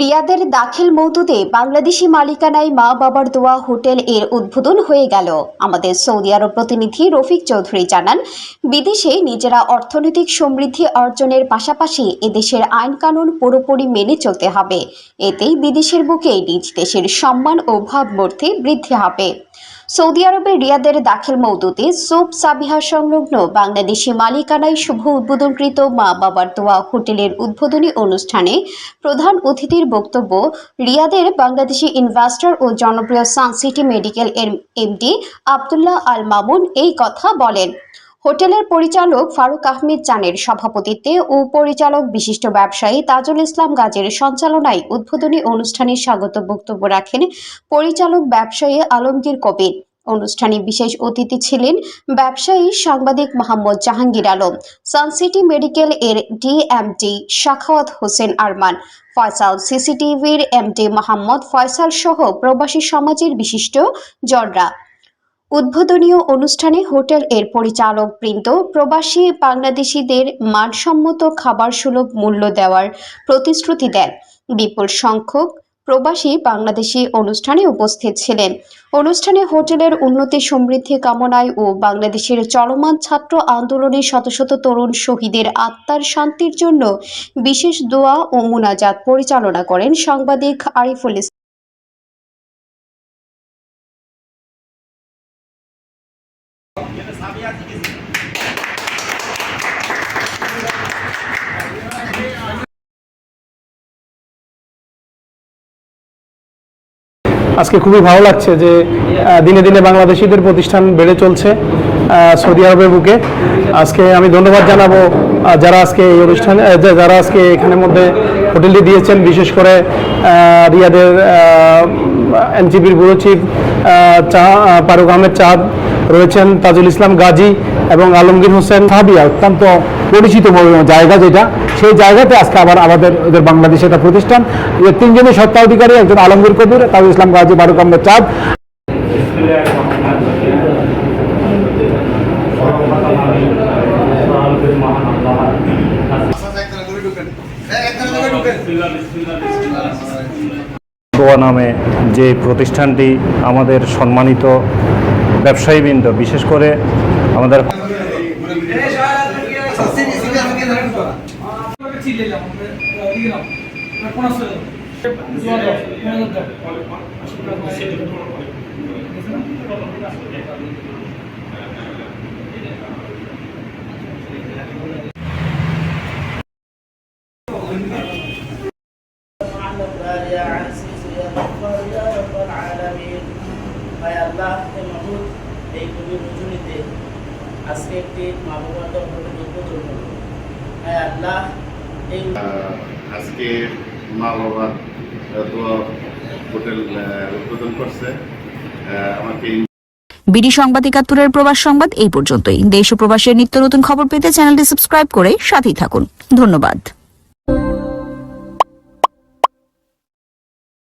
রিয়াদের দাখিল মৌদুদে বাংলাদেশি মালিকানায় মা বাবার দোয়া হোটেল এর উদ্বোধন হয়ে গেল। আমাদের সৌদি আরব প্রতিনিধি রফিক চৌধুরী জানান, বিদেশে নিজেরা অর্থনৈতিক সমৃদ্ধি অর্জনের পাশাপাশি এদেশের আইন কানুন পুরোপুরি মেনে চলতে হবে। এতেই বিদেশের বুকে নিজ দেশের সম্মান ও ভাবমূর্তি বৃদ্ধি হবে। সৌদি আরবের রিয়াদের দাখিল মৌদুতে সুপ সাবিহা সংলগ্ন বাংলাদেশি মালিকানায় শুভ উদ্বোধনকৃত মা বাবার দোয়া হোটেলের উদ্বোধনী অনুষ্ঠানে প্রধান অতিথির বক্তব্য, রিয়াদের বাংলাদেশি ইনভেস্টর ও জনপ্রিয় সানসিটি মেডিকেল এর এমডি আবদুল্লাহ আল মামুন এই কথা বলেন। হোটেলের পরিচালক ফারুক আহমেদ চানের সভাপতিত্বে ও পরিচালক বিশিষ্ট ব্যবসায়ী তাজুল ইসলাম গাজীর সঞ্চালনায় উদ্বোধনী অনুষ্ঠানে স্বাগত বক্তব্য রাখেন পরিচালক ব্যবসায়ী আলমগীর কবির। অনুষ্ঠানে বিশেষ অতিথি ছিলেন ব্যবসায়ী সাংবাদিক মোহাম্মদ জাহাঙ্গীর আলম সানসিটি মেডিকেল এর ডিএমডি শাখাওয়াত হোসেন আরমান, ফয়সাল সিসিটিভির এমডি মোহাম্মদ ফয়সাল সহ প্রবাসী সমাজের বিশিষ্ট জনরা। উদ্বোধনীয় অনুষ্ঠানে হোটেল এর পরিচালক বৃন্দ, প্রবাসী বাংলাদেশিদের মানসম্মত খাবার সুলভ মূল্য দেওয়ার প্রতিশ্রুতি দেন। বিপুল সংখ্যক প্রবাসী বাংলাদেশি অনুষ্ঠানে উপস্থিত ছিলেন। অনুষ্ঠানে হোটেলের উন্নতি সমৃদ্ধি কামনায় ও বাংলাদেশের চলমান ছাত্র আন্দোলনে শত শত তরুণ শহীদের আত্মার শান্তির জন্য বিশেষ দোয়া ও মুনাজাত পরিচালনা করেন সাংবাদিক আরিফুল আজকে খুবই ভালো লাগছে যে দিনে দিনে বাংলাদেশিদের প্রতিষ্ঠান বেড়ে চলছে সৌদি আরবের বুকে। আজকে আমি ধন্যবাদ জানাব যারা আজকে এই অনুষ্ঠানে যারা আজকে এখানের মধ্যে হোটেলটি দিয়েছেন, বিশেষ করে রিয়াদের এনজিপির ব্যুরো চিফ চা ফারুক আহমেদ চাঁদ রয়েছেন তাজুল ইসলাম গাজী এবং আলমগীর হোসেন সাহাবিয়া অত্যন্ত পরিচিত জায়গা যেটা। সেই জায়গাতে আজকে আবার আমাদের ওদের বাংলাদেশে একটা প্রতিষ্ঠান। এর তিনজনের সত্ত্বাধিকারী একজন আলমগীর কবির, তাজুল ইসলাম গাজী বারুক আহমেদ চাঁদ। নামে যে প্রতিষ্ঠানটি আমাদের সম্মানিত ব্যবসায়ীবৃন্দ বিশেষ করে আমাদের غفار يا عزيز يا غفار يا رب العالمين হায় আল্লাহ এই কবি রজনীতে আজকে একটি মা বাবার দরবারে উদ্বোধন হলো হায় আল্লাহ এই আজকে মা বাবা দোয়া হোটেল উদ্বোধন করছে। আমাকে বিডি সংবাদ একাত্তরের প্রবাস সংবাদ এই পর্যন্তই। দেশ ও প্রবাসের নিত্য নতুন খবর পেতে চ্যানেলটি সাবস্ক্রাইব করে সাথেই থাকুন। ধন্যবাদ।